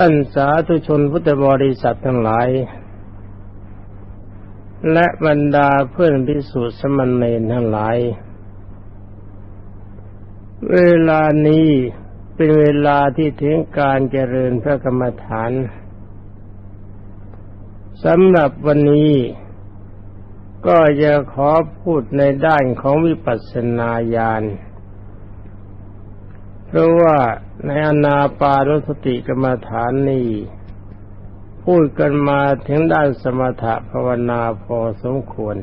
อันสาธุชนพุทธบริษัททั้งหลาย และบรรดาเพื่อนพิสุทธิสมณเณรทั้งหลาย เวลานี้เป็นเวลาที่ถึงการเจริญพระกรรมฐานสำหรับวันนี้ก็จะขอพูดในด้านของวิปัสสนาญาณ เพราะว่าในอนาปานสติกรรมฐานนี้พูดกันมาถึงด้านสมถะภาวนาพอสมควร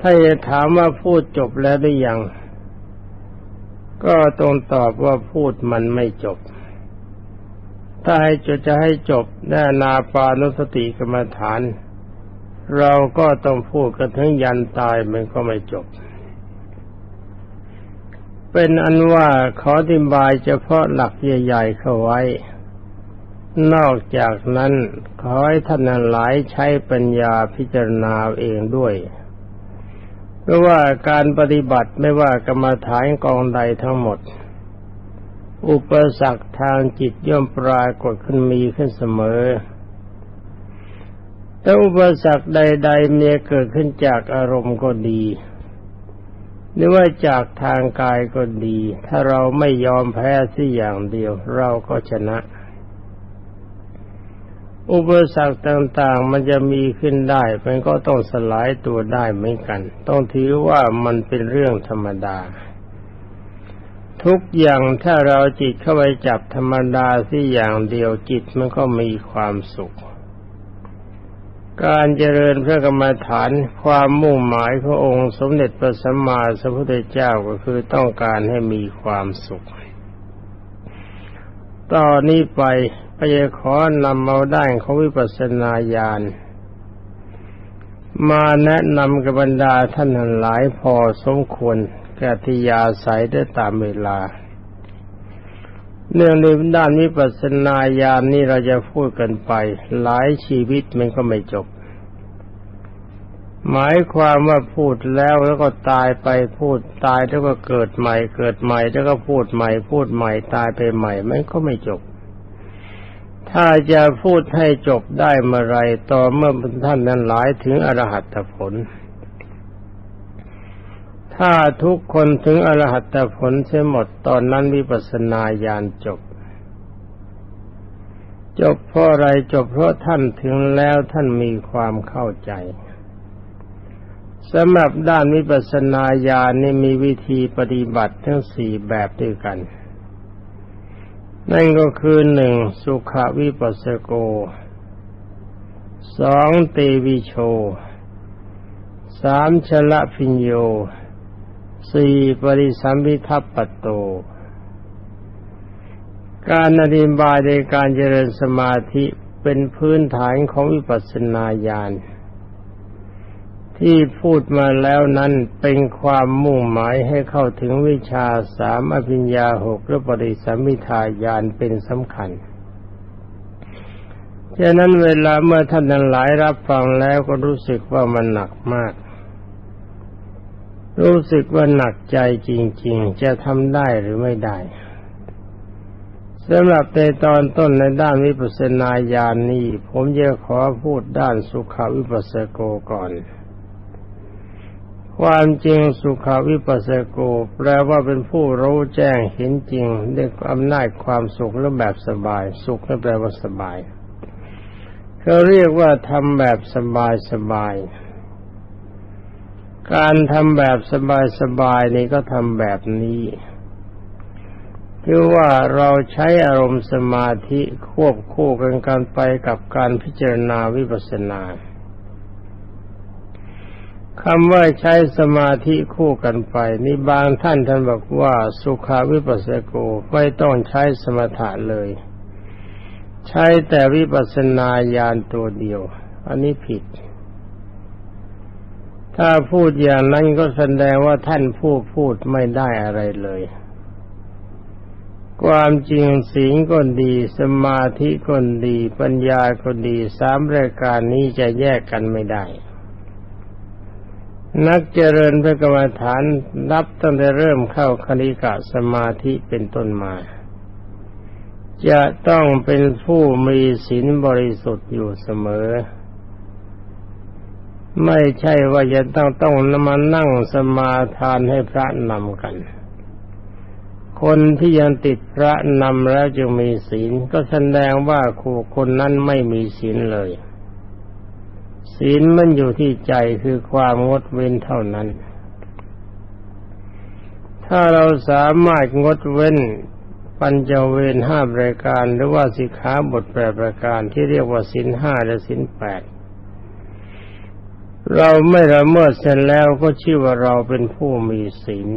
ถ้าจะถามว่าพูดจบแล้วหรือยัง ก็ตรงตอบว่าพูดมันไม่จบ ถ้าให้จะจะให้จบในอนาปานุสติกรรมฐาน เราก็ต้องพูดกันถึงยันตายมันก็ไม่จบ เป็นอันว่าขออธิบายเฉพาะหลักใหญ่ๆเข้าไว้ นอกจากนั้นขอให้ท่านหลายใช้ปัญญาพิจารณาเองด้วย เพราะว่าการปฏิบัติไม่ว่ากรรมฐานกองใดทั้งหมด อุปสรรคทางจิตย่อมปรากฏขึ้นมีขึ้นเสมอแต่อุปสรรคใด ๆ เมีเกิดขึ้นจากอารมณ์ก็ดี หรือว่าจากทางกายก็ดี ถ้าเราไม่ยอมแพ้สิอย่างเดียว เราก็ชนะ อุปสรรคต่างๆมันจะมีขึ้นได้ มันก็ต้องสลายตัวได้เหมือนกัน ต้องถือว่ามันเป็นเรื่องธรรมดา ทุกอย่างถ้าเราจิตเข้าไปจับธรรมดาสิอย่างเดียวจิตมันก็มีความสุข การเจริญพระกรรมฐานความมุ่งหมายขององค์สมเด็จพระสัมมาสัมพุทธเจ้าก็คือต้องการให้มีความสุข ตอนนี้ไปพระเยขอนำเอาด้านของวิปัสสนาญาณมาแนะนำกับบรรดาท่านหลายพอสมควรแก่ทิยาสายได้ตามเวลา เรื่องในด้านวิปัสสนาญาณนี่เราจะพูดกันไป หลายชีวิตมันก็ไม่จบ หมายความว่าพูดแล้วแล้วก็ตายไปพูดตายแล้วก็เกิดใหม่เกิดใหม่แล้วก็พูดใหม่ พูดใหม่ตายไปใหม่มันก็ไม่จบ ถ้าจะพูดให้จบได้เมื่อไรต่อเมื่อท่านนั้นหลายถึงอรหัตผล ถ้าทุกคนถึงอรหัตผลเสียหมดตอนนั้นวิปัสสนาญาณจบ จบเพราะอะไรจบเพราะท่านถึงแล้วท่านมีความเข้าใจสำหรับด้านวิปัสสนาญาณนี่มีวิธีปฏิบัติทั้งสี่แบบด้วยกัน นั่นก็คือหนึ่งสุขวิปัสสโกสองเตวิโชสามชละพิญโย สี่ปริสัมพิทัปปโต การอธิบายในการเจริญสมาธิเป็นพื้นฐานของวิปัสสนาญาณที่พูดมาแล้วนั้นเป็นความมุ่งหมายให้เข้าถึงวิชาสามอภิญญาหกและปริสัมมิทาญาณเป็นสำคัญฉะนั้นเวลาเมื่อท่านทั้งหลายรับฟังแล้วก็รู้สึกว่ามันหนักมาก รู้สึกว่าหนักใจจริง ๆ จะทำได้หรือไม่ได้สำหรับในตอนต้นในด้านวิปัสสนาญาณนนี้ ผมจะขอพูดด้านสุขวิปัสสโกก่อน ความจริงสุขวิปัสสโก แปลว่าเป็นผู้รู้แจ้งเห็นจริงด้วยอำนาจความสุขและแบบสบาย สุขแปลว่าสบายเขาเรียกว่าทำแบบสบายสบาย การทำแบบสบายๆนี่ก็ทำแบบนี้คือว่าเราใช้อารมณ์สมาธิควบคู่กันกันไปกับการพิจารณาวิปัสสนาคำว่าใช้สมาธิคู่กันไป นี่บางท่านท่านบอกว่าสุขาวิปัสสโกไม่ต้องใช้สมถะเลย ใช้แต่วิปัสสนาญาณตัวเดียว อันนี้ผิด ถ้าพูดอย่างนั้นก็แสดงว่าท่านผู้พูดไม่ได้อะไรเลย ความจริงศีลก็ดี สมาธิก็ดี ปัญญาก็ดีสามรายการนี้จะแยกกันไม่ได้ นักเจริญพระกรรมฐานรับตั้งแต่เริ่มเข้าคณิกะสมาธิเป็นต้นมา จะต้องเป็นผู้มีศีลบริสุทธิ์อยู่เสมอ ไม่ใช่ว่าจะต้องต้องมานั่งสมาทานให้พระนำกัน คนที่ยังติดพระนำแล้วจึงมีศีล ก็แสดงว่าครูคนนั้นไม่มีศีลเลย ศีลมันอยู่ที่ใจคือความงดเว้นเท่านั้น ถ้าเราสามารถงดเว้นปัญจเวรห้ารายการหรือว่าสิกขาบทแปดประการที่เรียกว่าสินห้าและสินแปด เราไม่ละเมิดเสร็จแล้วก็ชื่อว่าเราเป็นผู้มีศีล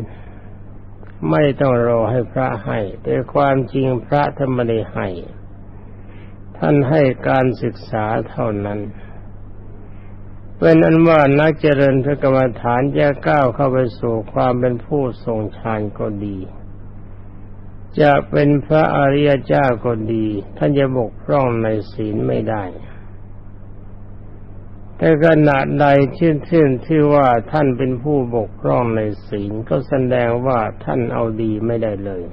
ไม่ต้องรอให้พระให้ แต่ความจริงพระธรรมได้ให้ ท่านให้การศึกษาเท่านั้นเป็นอันว่านักเจริญพระกรรมฐานจะก้าวเข้าไปสู่ความเป็นผู้ทรงฌานก็ดี จะเป็นพระอริยเจ้าก็ดี ท่านจะบกพร่องในศีลไม่ได้ แต่ขณะใดเชื่นชื่นที่ว่าท่านเป็นผู้บกพร่องในศีลก็แสดงว่าท่านเอาดีไม่ได้เลย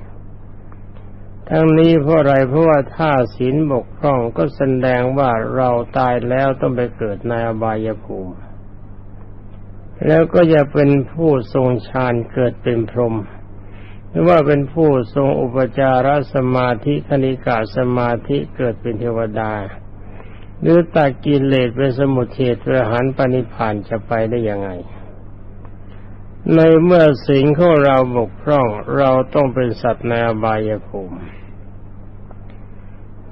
ทั้งนี้เพราะอะไรเพราะว่าถ้าศีลบกพร่องก็แสดงว่าเราตายแล้วต้องไปเกิดในอบายภูมิ แล้วก็จะเป็นผู้ทรงฌานเกิดเป็นพรหมหรือว่าเป็นผู้ทรงอุปจารสมาธิคณิกาสมาธิเกิดเป็นเทวดา หรือตัดกิเลสเป็นสมุทเทศเพื่อหันปณิพานจะไปได้ยังไง ในเมื่อสิ่งของเราบกพร่องเราต้องเป็นสัตว์ในอบายภูมิ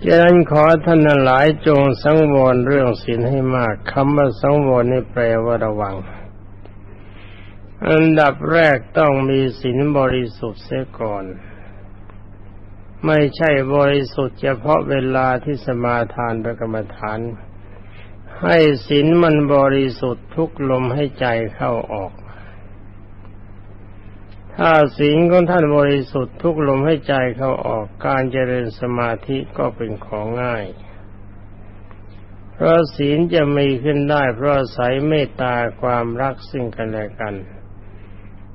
ฉะนั้นขอท่านหลายจงสังวรเรื่องศีลให้มากคำว่าสังวรนี่แปลว่าระวัง อันดับแรกต้องมีศีลบริสุทธิ์เสียก่อน ไม่ใช่บริสุทธิ์เฉพาะเวลาที่สมาทานประกรรมฐาน ให้ศีลมันบริสุทธิ์ทุกลมให้ใจเข้าออก ถ้าศีลของท่านบริสุทธิ์ทุกลมให้ใจเข้าออกการเจริญสมาธิก็เป็นของง่าย เพราะศีลจะมีขึ้นได้เพราะใสเมตตาความรักซึ่งกันและกัน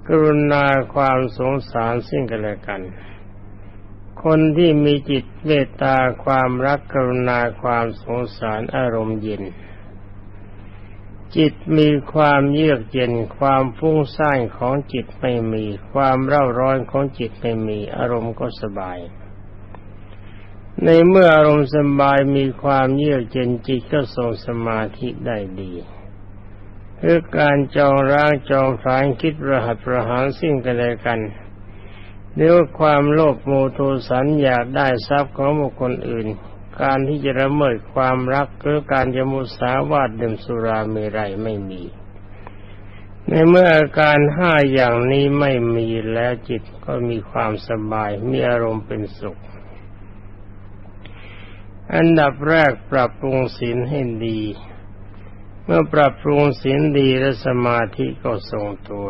กรุณาความสงสารซึ่งกันและกัน คนที่มีจิตเมตตาความรักกรุณาความสงสารอารมณ์เย็น จิตมีความเยือกเย็น ความฟุ้งซ่านของจิตไม่มี ความเร่าร้อนของจิตไม่มี อารมณ์ก็สบาย ในเมื่ออารมณ์สบายมีความเยือกเย็นจิตก็ทรงสมาธิได้ดีคือการจองร้างจองฝานคิดประหัตประหารสิ่งกันและกัน หรือว่าความโลภโมโทสันอยากได้ทรัพย์ของบุคคลอื่น การที่จะละเมิดความรักหรือการจะมุสาวาดดื่มสุราเมรัยไม่มี ในเมื่ออาการห้าอย่างนี้ไม่มีแล้วจิตก็มีความสบายมีอารมณ์เป็นสุข อันดับแรกปรับปรุงศีลให้ดี เมื่อปรับปรุงศีลดีและสมาธิก็ทรงตัว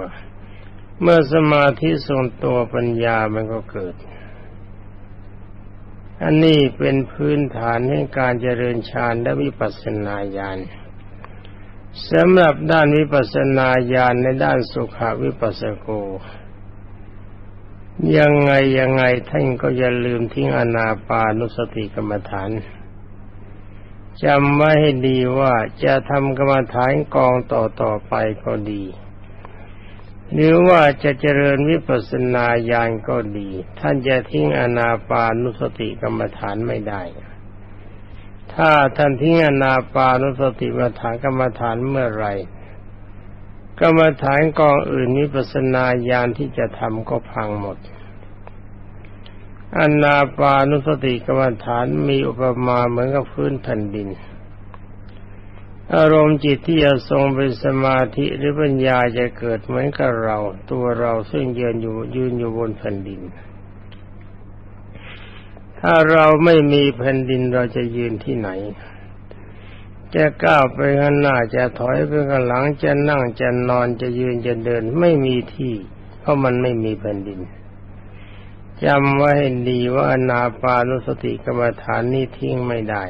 เมื่อสมาธิทรงตัวปัญญามันก็เกิด อันนี้เป็นพื้นฐานให้การเจริญฌานและวิปัสสนาญาณสำหรับด้านวิปัสสนาญาณในด้านสุขวิปัสสโก ยังไงยังไงท่านก็อย่าลืมทิ้งอนาปานุสติกรรมฐานจำไว้ให้ดีว่าจะทำกรรมฐานกองต่อต่อไปก็ดี หรือว่าจะเจริญวิปัสสนาญาณก็ดี ท่านจะทิ้งอนาปานุสติกรรมฐานไม่ได้ ถ้าท่านทิ้งอนาปานุสติกรรมฐานกรรมฐานเมื่อไรกรรมฐานกองอื่นวิปัสสนาญาณที่จะทำก็พังหมดอนาปานุสติกรรมฐานมีอุปมาเหมือนกับพื้นแผ่นดิน อารมณ์จิตที่จะทรงเป็นสมาธิหรือปัญญาจะเกิดเหมือนกับเรา ตัวเราซึ่งยืนอยู่ยืนอยู่บนแผ่นดิน ถ้าเราไม่มีแผ่นดินเราจะยืนที่ไหน จะก้าวไปข้างหน้าจะถอยไปข้างหลังจะนั่งจะนอนจะยืนจะเดินไม่มีที่ เพราะมันไม่มีแผ่นดินจำไว้ให้ดีว่าอนาปานุสติกรรมฐานนี้ทิ้งไม่ได้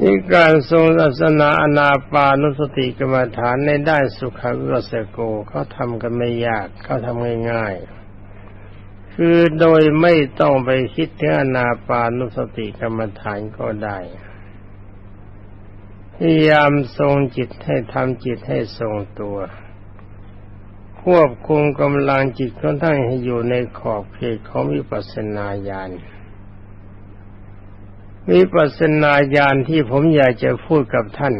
นี่การทรงศาสนาอนาปานุสติกรรมฐานในด้านสุขวิปัสสโกเขาทำกันไม่ยากเขาทำง่ายๆ คือโดยไม่ต้องไปคิดถึงอนาปานุสติกรรมฐานก็ได้พยายามทรงจิตให้ทำจิตให้ทรงตัว ควบคุมกำลังจิตของท่านให้อยู่ในขอบเขตของวิปัสสนาญาณ วิปัสสนาญาณที่ผมอยากจะพูดกับท่าน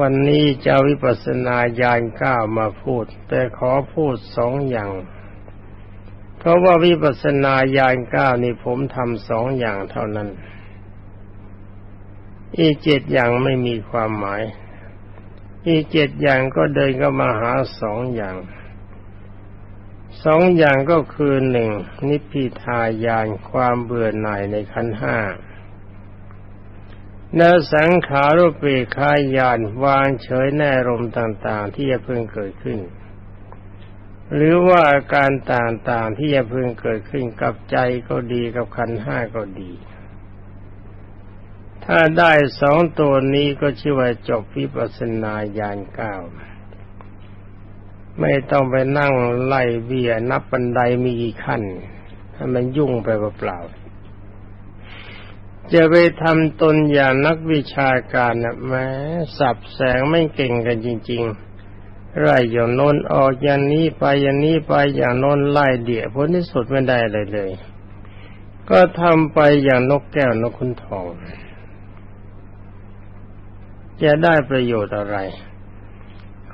วันนี้จะวิปัสสนาญาณเก้ามาพูด แต่ขอพูดสองอย่าง เพราะว่าวิปัสสนาญาณเก้านี่ผมทำสองอย่างเท่านั้น อีเจ็ดอย่างไม่มีความหมาย อีเจ็ดอย่างก็เดินก็มาหาสองอย่าง สองอย่างก็คือหนึ่งนิพพิทายานความเบื่อหน่ายในขันห้าแนวสังขารุปเปขายานวางเฉยแน่รมต่าง ๆ ที่จะเพิ่งเกิดขึ้น หรือว่าอาการต่างๆที่จะเพิ่งเกิดขึ้นกับใจก็ดีกับขันห้าก็ดี ถ้าได้สองตัวนี้ก็ชื่อว่าจบวิปัสสนาญาณเก้า ไม่ต้องไปนั่งไล่เบี้ยนับบันไดมีกี่ขั้นให้มันยุ่งไปเปล่าจะไปทำตนอย่างนักวิชาการนะแม้สับแสงไม่เก่งกันจริง ๆ ไล่อย่างโน้นออกอย่างนี้ไปอย่างนี้ไปอย่างโน้นไล่เดี่ยผลที่สุดไม่ได้เลยเลย ก็ทำไปอย่างนกแก้วนกขุนทอง จะได้ประโยชน์อะไร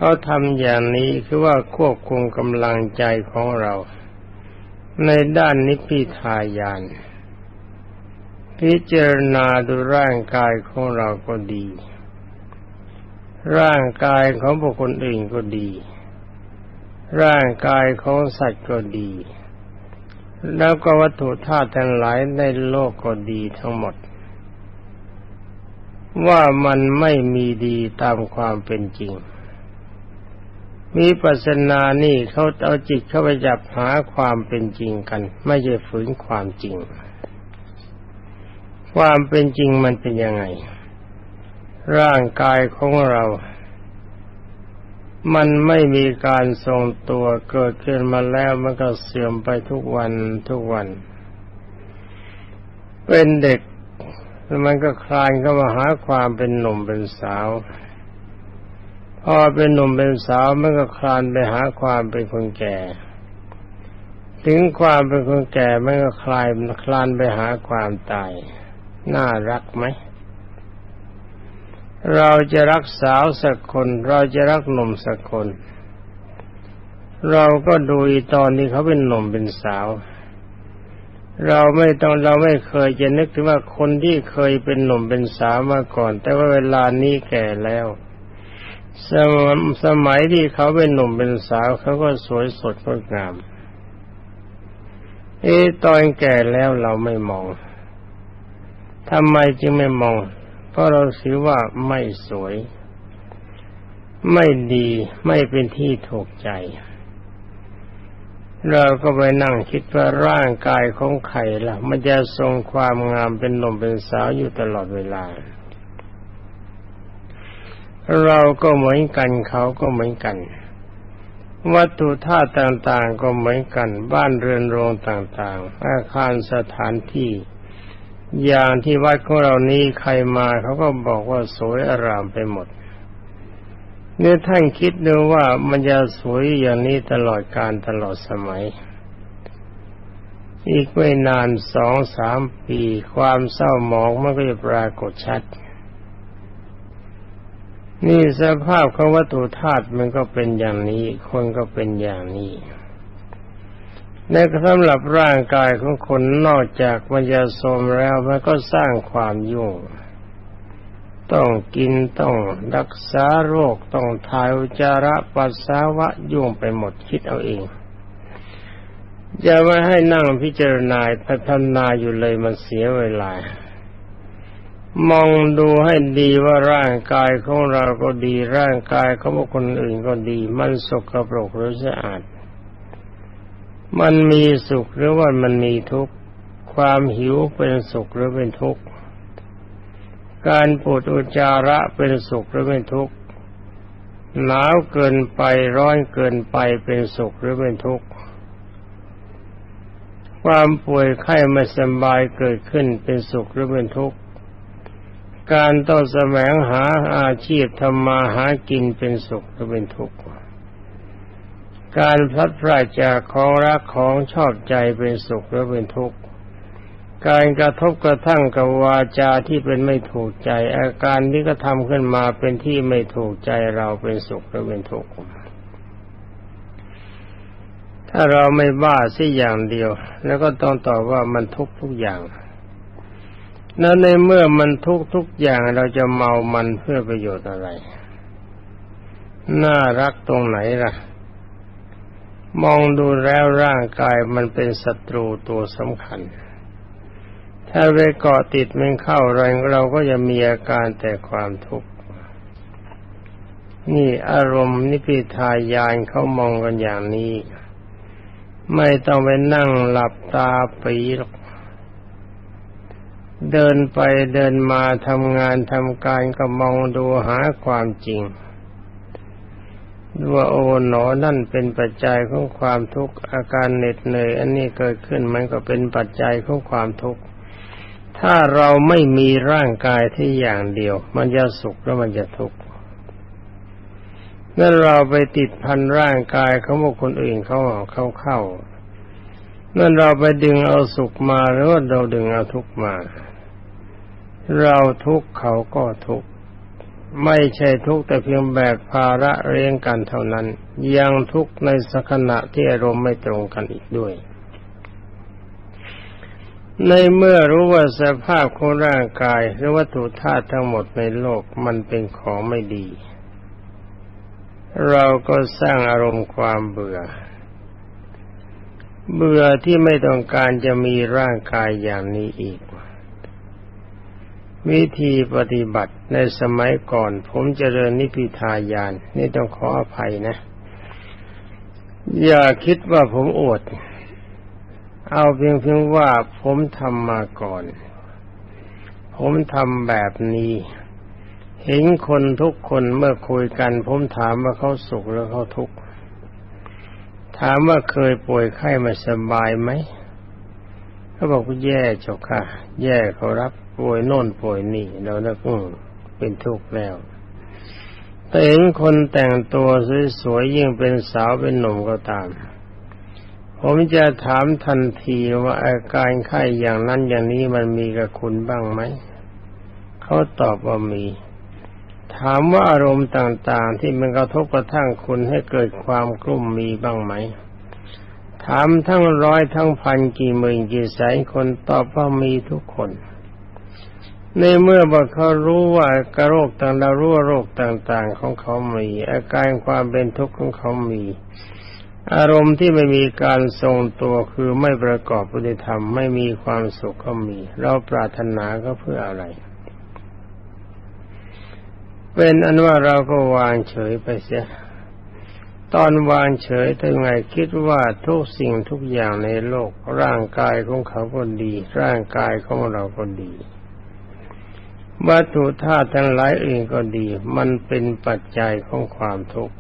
เขาทำอย่างนี้คือว่าควบคุมกำลังใจของเรา ในด้านนิพพิทายาน พิจารณาดูร่างกายของเราก็ดี ร่างกายของบุคคลอื่นก็ดี ร่างกายของสัตว์ก็ดี แล้วก็วัตถุธาตุทั้งหลายในโลกก็ดีทั้งหมด ว่ามันไม่มีดีตามความเป็นจริง มีปัสนานี่เขาเอาจิตเข้าไปจับหาความเป็นจริงกัน ไม่ใช่ฝืนความจริง ความเป็นจริงมันเป็นยังไง ร่างกายของเรา มันไม่มีการทรงตัวเกิดขึ้นมาแล้วมันก็เสื่อมไปทุกวันทุกวัน เป็นเด็กแล้วมันก็คลานเข้ามาหาความเป็นหนุ่มเป็นสาว พอเป็นหนุ่มเป็นสาวมันก็คลานไปหาความเป็นคนแก่ ถึงความเป็นคนแก่มันก็คลายคลานไปหาความตาย น่ารักไหมเราจะรักสาวสักคน เราจะรักหนุ่มสักคน เราก็ดูตอนนี้เขาเป็นหนุ่มเป็นสาว เราไม่ต้องเราไม่เคยจะนึกถึงว่าคนที่เคยเป็นหนุ่มเป็นสาวมาก่อน แต่ว่าเวลานี้แก่แล้ว สมสมัยที่เขาเป็นหนุ่มเป็นสาวเขาก็สวยสดงดงาม เอ๊ตอนแก่แล้วเราไม่มองทำไมจึงไม่มอง เพราะเราถือว่าไม่สวย ไม่ดีไม่เป็นที่ถูกใจ เราก็ไปนั่งคิดว่าร่างกายของใครล่ะ มันจะทรงความงามเป็นหนุ่มเป็นสาวอยู่ตลอดเวลา เราก็เหมือนกันเขาก็เหมือนกัน วัตถุธาตุต่างๆก็เหมือนกัน บ้านเรือนโรงต่างๆ อาคารสถานที่ อย่างที่วัดของเรานี้ใครมาเขาก็บอกว่าสวยอารามไปหมดเนี่ยท่านคิดดูว่ามันจะสวยอย่างนี้ตลอดการตลอดสมัย อีกไม่นานสองสามปี ความเศร้าหมองมันก็จะปรากฏชัด นี่สภาพของวัตถุธาตุมันก็เป็นอย่างนี้ คนก็เป็นอย่างนี้ในสำหรับร่างกายของคนนอกจากมันจะโทมแล้วมันก็สร้างความยุ่ง ต้องกินต้องรักษาโรคต้องทายุจาระปัสสาวะยุ่งไปหมดคิดเอาเองอย่ามาให้นั่งพิจารณาพัฒนาอยู่เลยมันเสียเวลา มองดูให้ดีว่าร่างกายของเราก็ดีร่างกายของคนอื่นก็ดี มันสกปรกหรือสะอาด มันมีสุขหรือว่ามันมีทุกข์ ความหิวเป็นสุขหรือเป็นทุกข์ การปวดอุจจาระเป็นสุขหรือเป็นทุกข์หนาวเกินไปร้อนเกินไปเป็นสุขหรือเป็นทุกข์ความป่วยไข้ไม่สบายเกิดขึ้นเป็นสุขหรือเป็นทุกข์ การต้องแสวงหาอาชีพทำมาหากินเป็นสุขหรือเป็นทุกข์ การพลัดพรากจากของรักของชอบใจเป็นสุขหรือเป็นทุกข์ การกระทบกระทั่งกับวาจาที่เป็นไม่ถูกใจ อาการที่กระทำขึ้นมาเป็นที่ไม่ถูกใจเราเป็นสุขหรือเป็นทุกข์ถ้าเราไม่บ้าสิอย่างเดียว แล้วก็ต้องตอบว่ามันทุกทุกอย่าง แล้วในเมื่อมันทุกทุกอย่างเราจะเมามันเพื่อประโยชน์อะไร น่ารักตรงไหนล่ะ มองดูแล้วร่างกายมันเป็นศัตรูตัวสำคัญ ถ้าไปเกาะติดมันเข้าแรงเราก็จะมีอาการแต่ความทุกข์ นี่อารมณ์นิพิทายานเขามองกันอย่างนี้ ไม่ต้องไปนั่งหลับตาปีหรอก เดินไปเดินมาทำงานทำการก็มองดูหาความจริงว่าโอ๋หนอนั่นเป็นปัจจัยของความทุกข์อาการเหน็ดเหนื่อยอันนี้เกิดขึ้นมันก็เป็นปัจจัยของความทุกข์ถ้าเราไม่มีร่างกายที่อย่างเดียว มันจะสุขแล้วมันจะทุกข์นั่นเราไปติดพันร่างกายเขาบอกคนอื่นเขาเข้าเข้านั่นเราไปดึงเอาสุขมาหรือว่าเราดึงเอาทุกข์มา เราทุกเขาก็ทุกไม่ใช่ทุกแต่เพียงแบกภาระเรียงกันเท่านั้น ยังทุกในสักณะที่อารมณ์ไม่ตรงกันอีกด้วย ในเมื่อรู้ว่าสภาพของร่างกายหรือวัตถุธาตุทั้งหมดในโลกมันเป็นของไม่ดี เราก็สร้างอารมณ์ความเบื่อ เบื่อที่ไม่ต้องการจะมีร่างกายอย่างนี้อีก วิธีปฏิบัติในสมัยก่อน ผมเจริญนิพิทายาน นี่ต้องขออภัยนะ อย่าคิดว่าผมอวด เอาเพียงเพียงว่าผมทำมาก่อน ผมทำแบบนี้ เห็นคนทุกคนเมื่อคุยกัน ผมถามว่าเขาสุขหรือเขาทุกข์ ถามว่าเคยป่วยไข้มาสบายไหม เขาบอกว่าแย่เจกค่ะ แย่เขารับป่วยโน่นป่วยนี่เราเลิกเป็นทุกข์แล้วแต่เห็นคนแต่งตัวสวยๆยิ่งเป็นสาวเป็นหนุ่มก็ตาม ผมจะถามทันทีว่าอาการไข้อย่างนั้นอย่างนี้มันมีกับคุณบ้างไหม เขาตอบว่ามี ถามว่าอารมณ์ต่างๆที่มันกระทบกระทั่งคุณให้เกิดความกลุ้มมีบ้างไหม ถามทั้งร้อยทั้งพันกี่หมื่นกี่แสนคนตอบว่ามีทุกคน ในเมื่อว่าเขารู้ว่ากระโรคต่างๆรู้ว่าโรคต่าง ๆ ของเขามี อาการความเป็นทุกข์ของเขามี อารมณ์ที่ไม่มีการทรงตัวคือไม่ประกอบปฏิธรรมไม่มีความสุขก็มี เราปรารถนาก็เพื่ออะไร เป็นอันว่าเราก็วางเฉยไปเสีย ตอนวางเฉยถ้าไงคิดว่าทุกสิ่งทุกอย่างในโลก ร่างกายของเขาก็ดี ร่างกายของเราก็ดี วัตถุธาตุทั้งหลายอื่นก็ดี มันเป็นปัจจัยของความทุกข์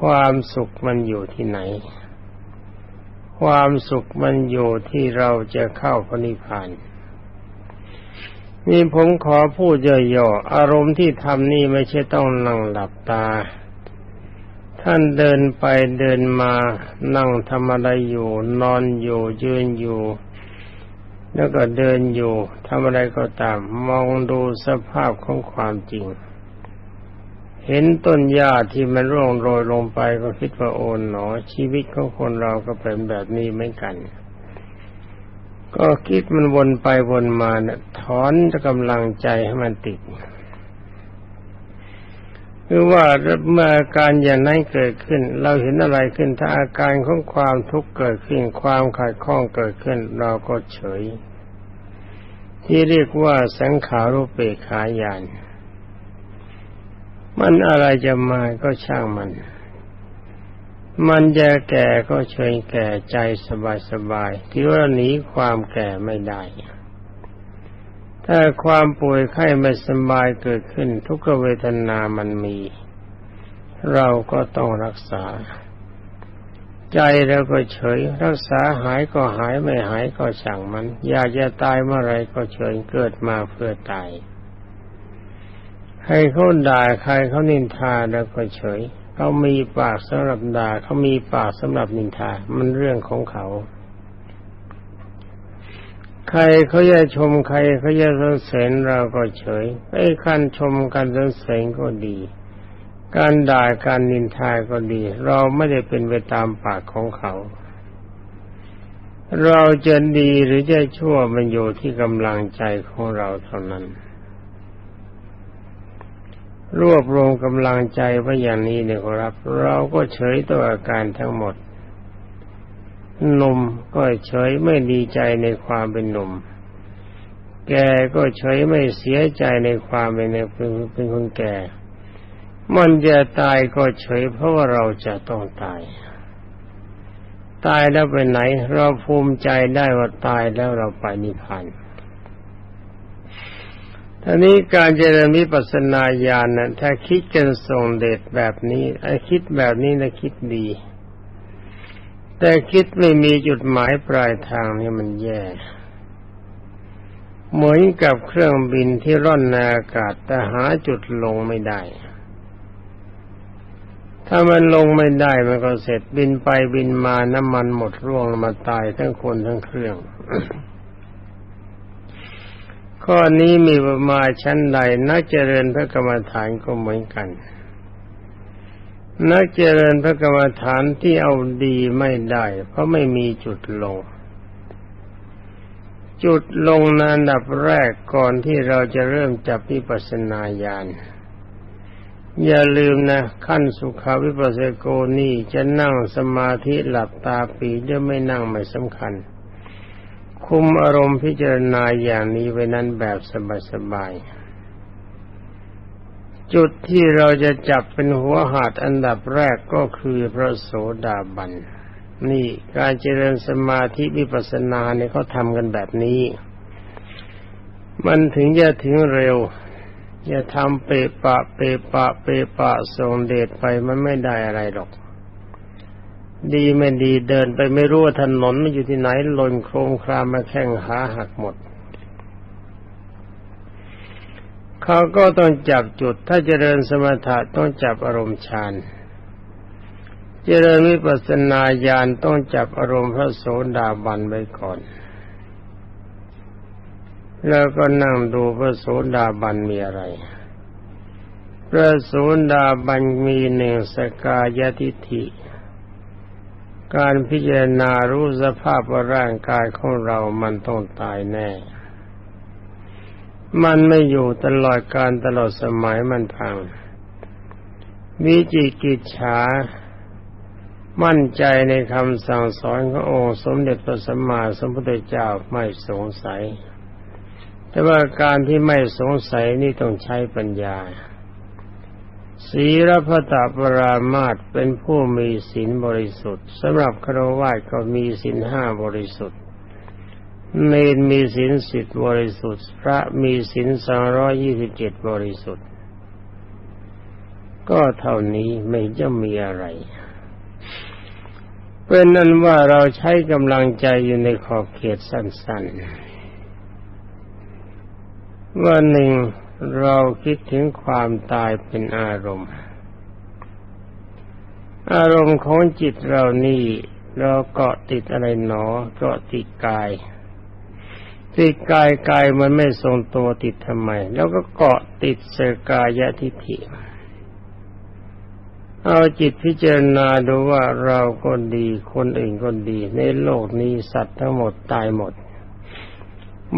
ความสุขมันอยู่ที่ไหน ความสุขมันอยู่ที่เราจะเข้าพระนิพพานนี่ผมขอพูดย่อๆอารมณ์ที่ทำนี่ไม่ใช่ต้องนั่งหลับตา ท่านเดินไปเดินมานั่งทำอะไรอยู่ นอนอยู่ยืนอยู่ แล้วก็เดินอยู่ทำอะไรก็ตาม มองดูสภาพของความจริง เห็นต้นหญ้าที่มันร่วงโรยลงไปก็คิดว่าโอนหนอ ชีวิตของคนเราก็เป็นแบบนี้เหมือนกัน ก็คิดมันวนไปวนมาเนะถอนกำลังใจให้มันติด คือว่าเมื่ออาการอย่างนั้นเกิดขึ้น เราเห็นอะไรขึ้นถ้าอาการของความทุกข์เกิดขึ้น ความขัดข้องเกิดขึ้น เราก็เฉย ที่เรียกว่าสังขารุเปขายานมันอะไรจะมาก็ช่างมัน มันจะแก่ก็เฉยแก่ใจสบายๆที่ว่าหนีความแก่ไม่ได้ ถ้าความป่วยไข้ไม่สบายเกิดขึ้น ทุกเวทนามันมี เราก็ต้องรักษา ใจเราก็เฉย รักษาหายก็หายไม่หายก็สั่งมัน อยากจะตายเมื่อไรก็เฉยเกิดมาเพื่อตายใครเขาด่าใครเขานินทาแล้วก็เฉยเขามีปากสำหรับด่าเขามีปากสำหรับนินทา มันเรื่องของเขา ใครเขาจะชมใครเขาจะสรรเสริญเราก็เฉยไอ้การชมการสรรเสริญก็ดี การด่าการนินทาก็ดี เราไม่ได้เป็นไปตามปากของเขา เราจะดีหรือจะชั่วมันอยู่ที่กำลังใจของเราเท่านั้น รวบรวมกำลังใจไว้อย่างนี้เนี่ยครับ เราก็เฉยต่ออาการทั้งหมด หนุ่มก็เฉยไม่ดีใจในความเป็นหนุ่ม แกก็เฉยไม่เสียใจในความเป็นเป็นคนแก่ มันจะตายก็เฉยเพราะว่าเราจะต้องตาย ตายแล้วไปไหน เราภูมิใจได้ว่าตายแล้วเราไปนิพพานท่านี้การเจริญวิปัสสนาญาณนะถ้าคิดกันส่งเดชแบบนี้ไอ้คิดแบบนี้นะคิดดี แต่คิดไม่มีจุดหมายปลายทางนี่มันแย่ เหมือนกับเครื่องบินที่ร่อนในอากาศแต่หาจุดลงไม่ได้ ถ้ามันลงไม่ได้มันก็เสร็จบินไปบินมาน้ำมันหมดร่วงมาตายทั้งคนทั้งเครื่อง ข้อนี้มีประมาณชั้นใดนักเจริญพระกรรมฐานก็เหมือนกัน นักเจริญพระกรรมฐานที่เอาดีไม่ได้ เพราะไม่มีจุดลง จุดลงนันดับแรกก่อนที่เราจะเริ่มจับวิปัสสนาญาณอย่าลืมนะ ขั้นสุขาวิปัสสโกนี่จะนั่งสมาธิหลับตาปีจะไม่นั่งไม่สำคัญ คุมอารมณ์พิจารณาอย่างนี้ไว้นั้นแบบสบายๆ จุดที่เราจะจับเป็นหัวหาดอันดับแรกก็คือพระโสดาบัน นี่การเจริญสมาธิวิปัสสนาเนี่ยเขาทำกันแบบนี้ มันถึงจะถึงเร็วอย่าทำเปะปะเปะปะเปะปะส่งเดชไปมันไม่ได้อะไรหรอก ดีไม่ดีเดินไปไม่รู้ว่าถนนมันอยู่ที่ไหนหล่นโครงครามมาแข้งขาหักหมด เขาก็ต้องจับจุด ถ้าเจริญสมถะต้องจับอารมณ์ฌาน เจริญวิปัสสนาญาณต้องจับอารมณ์พระโสดาบันไว้ก่อน แล้วก็นั่งดูพระโสดาบันมีอะไร พระโสดาบันมีหนึ่งสกายทิฐิ การพิจารณารู้สภาพว่าร่างกายของเรามันต้องตายแน่ มันไม่อยู่ตลอดการตลอดสมัยมันพัง วิจิกิจฉา มั่นใจในคำสั่งสอนขององค์สมเด็จพระสัมมาสัมพุทธเจ้าไม่สงสัย แต่ว่าการที่ไม่สงสัยนี่ต้องใช้ปัญญา ศีลพระตาปรามาตเป็นผู้มีศีลบริสุทธิ์สำหรับครวญก็มีศีลห้าบริสุทธิ์ เนนมีศีลสิบบริสุทธิ์ พระมีศีลสองร้อยยี่สิบเจ็ดบริสุทธิ์ ก็เท่านี้ไม่จะมีอะไร เป็นนั้นว่าเราใช้กำลังใจอยู่ในขอบเขตสั้นๆ ว่าหนึ่งเราคิดถึงความตายเป็นอารมณ์ อารมณ์ของจิตเรานี่เราเกาะติดอะไรหนอเกาะติดกาย ติดกายกายมันไม่ทรงตัวติดทำไม แล้วก็เกาะติดเสกายทิฏฐิ เอาจิตพิจารณาดูว่าเราก็ดีคนอื่นก็ดี ในโลกนี้สัตว์ทั้งหมดตายหมด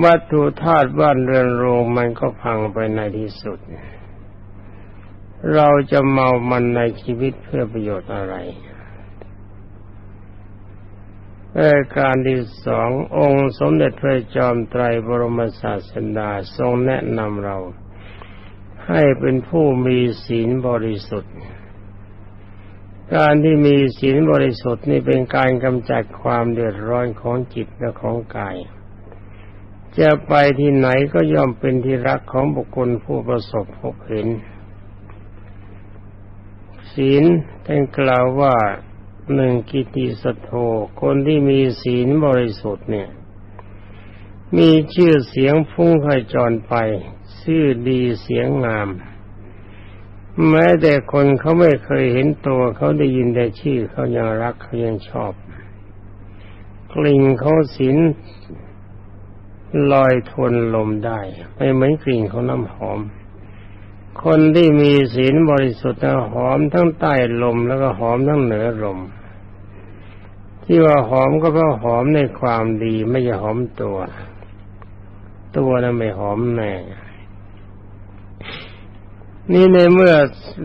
วัตถุธาตุบ้านเรือนโรงมันก็พังไปในที่สุด เราจะเมามันในชีวิตเพื่อประโยชน์อะไร ราการที่สององค์สมเด็จพระจอมไตรบรมศาสดาทรงแนะนำเรา ให้เป็นผู้มีศีลบริสุทธิ์ การที่มีศีลบริสุทธิ์นี่เป็นการกำจัดความเดือดร้อนของจิตและของกาย จะไปที่ไหนก็ย่อมเป็นที่รักของบุคคลผู้ประสบพบเห็น ศีลท่านกล่าวว่า หนึ่งกิติสโทคนที่มีศีลบริสุทธิ์เนี่ย มีชื่อเสียงฟุ้งไยจรไป ชื่อดีเสียงงาม แม้แต่คนเขาไม่เคยเห็นตัวเขาได้ยินแต่ชื่อเขายังรักเขายังชอบ กลิ่นเขาศีลลอยทนลมได้ ไม่เหมือนกลิ่นของน้ำหอม คนที่มีศีลบริสุทธิ์หอมทั้งใต้ลมแล้วก็หอมทั้งเหนือลม ที่ว่าหอมก็เพราะหอมในความดีไม่ใช่หอมตัว ตัวนั้นไม่หอมแน่นี่ในเมื่อ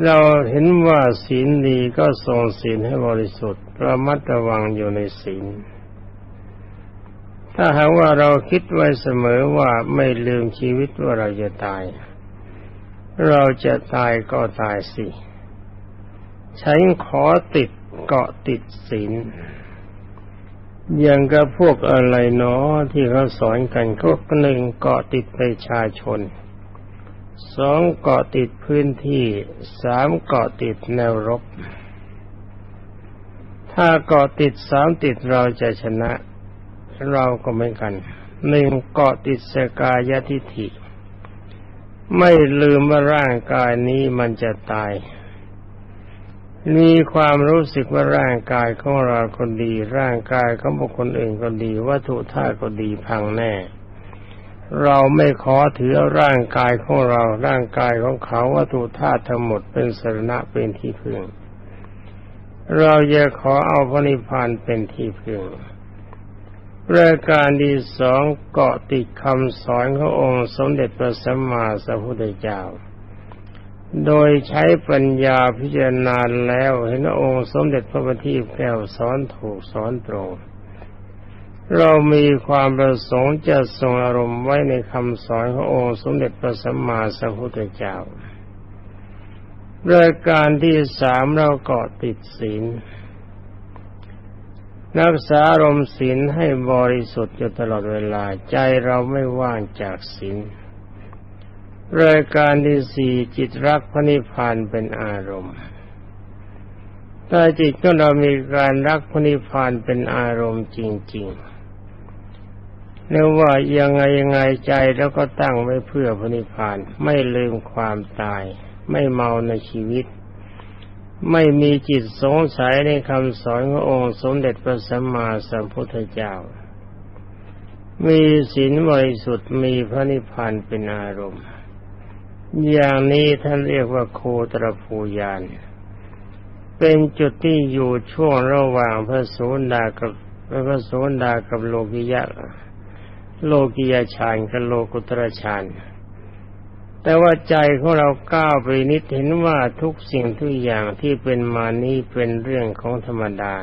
เราเห็นว่าศีลดีก็ทรงศีลให้บริสุทธิ์ระมัดระวังอยู่ในศีล ถ้าหากว่าเราคิดไว้เสมอว่าไม่ลืมชีวิตว่าเราจะตาย เราจะตายก็ตายสิใช้ขอติดเกาะติดศีลอย่างกับพวกอะไรเนาะที่เขาสอนกันก็หนึ่งเกาะติดประชาชนสองเกาะติดพื้นที่สามเกาะติดแนวรบ ถ้าเกาะติดสามติดเราจะชนะ เราก็เหมือนกันหนึ่งเกาะติดสกายทิฐิ ไม่ลืมว่าร่างกายนี้มันจะตาย มีความรู้สึกว่าร่างกายของเราคนดี ร่างกายของบุคคลอื่นก็ดีวัตถุธาตุก็ดีพังแน่ เราไม่ขอถือร่างกายของเรา ร่างกายของเขาวัตถุธาตุทั้งหมดเป็นสรณะเป็นที่พึ่ง เราจะขอเอาพระนิพพานเป็นที่พึ่ง รายการที่สองเกาะติดคำสอนขององค์สมเด็จพระสัมมาสัมพุทธเจ้า โดยใช้ปัญญาพิจารณาแล้วเห็นองค์สมเด็จพระบัณฑิตแก้วสอนถูกสอนตรง เรามีความประสงค์จะทรงอารมณ์ไว้ในคำสอนขององค์สมเด็จพระสัมมาสัมพุทธเจ้ารายการที่สามเราเกาะติดศีล รักษาอารมณ์ศีลให้บริสุทธิ์อยู่ตลอดเวลาใจเราไม่ว่างจากศีลรายการที่สี่จิตรักพระนิพพานเป็นอารมณ์ถ้าจิตของเรามีการรักพระนิพพานเป็นอารมณ์จริงๆเรียกว่ายังไงยังไงใจแล้วก็ตั้งไว้เพื่อพระนิพพานไม่ลืมความตาย ไม่เมาในชีวิต ไม่มีจิตสงสัยในคำสอนขององค์สมเด็จพระสัมมาสัมพุทธเจ้า มีศีลบริสุทธิ์มีพระนิพพานเป็นอารมณ์ อย่างนี้ท่านเรียกว่าโคตรภูยาน เป็นจุดที่อยู่ช่วงระหว่างพระโสดากับพระโสดากับโลกิยะ โลกิยาฌานกับโลกุตรฌาน แต่ว่าใจของเราก้าวไปนิดเห็นว่าทุกสิ่งทุกอย่างที่เป็นมานี้เป็นเรื่องของธรรมดา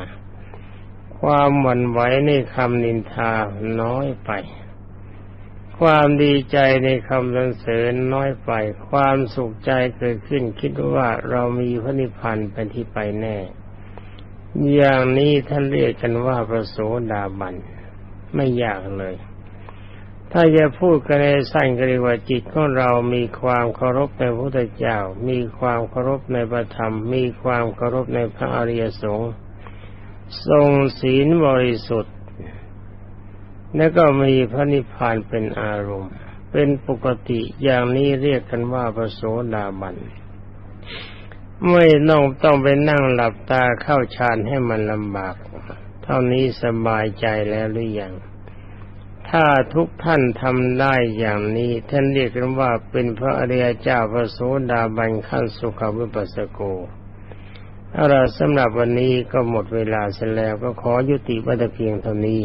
ความหวั่นไหวในคำนินทาน้อยไป ความดีใจในคำสรรเสริญน้อยไป ความสุขใจเกิดขึ้นคิดว่าเรามีพระนิพพานเป็นที่ไปแน่ อย่างนี้ท่านเรียกกันว่าพระโสดาบันไม่ยากเลย ถ้าจะพูดกันในสั้นก็เรียกว่าจิตของเรามีความเคารพในพระพุทธเจ้า มีความเคารพในพระธรรม มีความเคารพในพระอริยสงฆ์ทรงศีลบริสุทธิ์ และก็มีพระนิพพานเป็นอารมณ์ เป็นปกติอย่างนี้เรียกกันว่าพระโสดาบัน ไม่ต้องต้องไปนั่งหลับตาเข้าฌานให้มันลำบาก เท่านี้สบายใจแล้วหรือยัง ถ้าทุกท่านทำได้อย่างนี้ ท่านเรียกกันว่าเป็นพระอริยเจ้าพระโสดาบันขั้นสุขวิปัสสโกเอาละสำหรับวันนี้ก็หมดเวลาเสียแล้วก็ขอยุติวัตเพียงเท่านี้